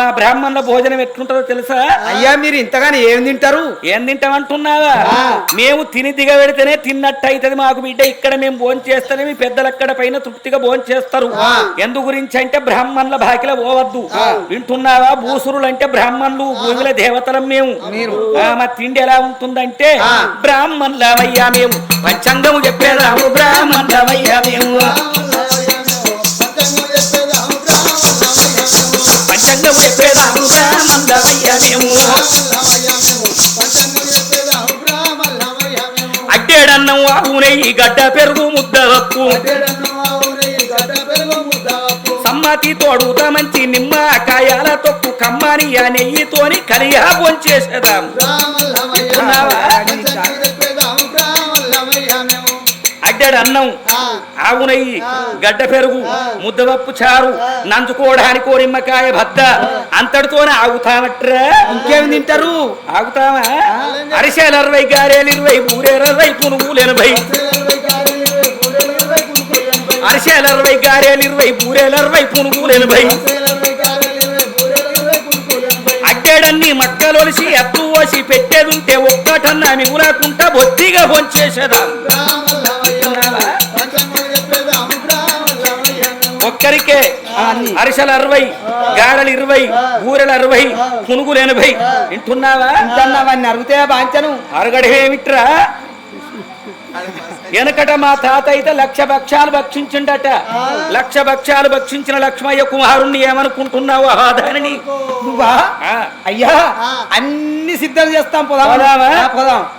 మా బ్రాహ్మణుల భోజనం ఎట్లుంటుందో తెలుసా? అయ్యా మీరు ఇంతగానే ఏం తింటారు? ఏం తింటామంటున్నావా? మేము తిని దిగబెడితేనే తిన్నట్టు అవుతుంది మాకు బిడ్డ. ఇక్కడ మేము భోజనం చేస్తేనే మీ పెద్దలు అక్కడ పైన తృప్తిగా భోజనం చేస్తారు. ఎందు గురించి అంటే బ్రాహ్మణుల బాకిల పోవద్దు. వింటున్నావా? భూసురులు అంటే బ్రాహ్మణులు భూమిల దేవతలం మేము. మా తిండి ఎలా ఉంటుందంటే బ్రాహ్మణులమయ్యా మేము. పంచాంగము చెప్పేదాము బ్రాహ్మణులమయ్యా మేము. పంచాంగము చెప్పేదాము బ్రాహ్మణులమయ్యా మేము అడ్డేడన్నం ఆవు నెయ్యి గడ్డ పెరుగు ముద్ద వప్పు సమ్మతి తోడుత మంచి నిమ్మ కాయాల తొక్కు కమ్మని ఆ నెయ్యితోని కలియా భోంచేసేదాం అడ్డెడు అన్నం. ఆవు నెయ్యి గడ్డ పెరుగు ముద్దవప్పు చారు నంచుకోవడానికి నిమ్మకాయ భద్ద అంతటితోనే ఆగుతామట్రా ఇంకేం తింటారు? ఆగుతామా అరిసెలు అరవై గారేలు ఇరవై బూరేలు అరవై పునుగులు ఎనభై. అరిసెలు అరవై గారేలు ఇరవై బూరేలు అరవై పునుగులు ఎనభై. అడ్డేడన్ని మక్కలొలిసి ఎత్తు పోసి పెట్టేదుంటే ఒక్కటన్నా మిగులాకుంటా బొత్తిగా భోంచేసేదాం ఒక్కరికే అరిసెలు అరవై గారెలు ఇరవై బూరెలు అరవై పునుగులు ఎనభై. వింటున్నావా? ఇంతన్నవన్నీ అరుగుతే బాంచను. అరగడేమిట్రా వెనకట మా తాత అయితే లక్ష భక్ష్యాలు భక్షించిండట. లక్ష భక్ష్యాలు భక్షించిన లక్ష్మయ్య కుమారుణ్ణి ఏమనుకుంటున్నావు ఆదాని నువ్వా? అయ్యా అన్ని సిద్ధం చేస్తాం పోదాం.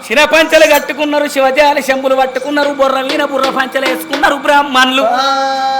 శిర పంచలు కట్టుకున్నారు శివజాలి శంపులు పట్టుకున్నారు బుర్ర వీణ బుర్ర పంచలు వేసుకున్నారు బ్రాహ్మణులు.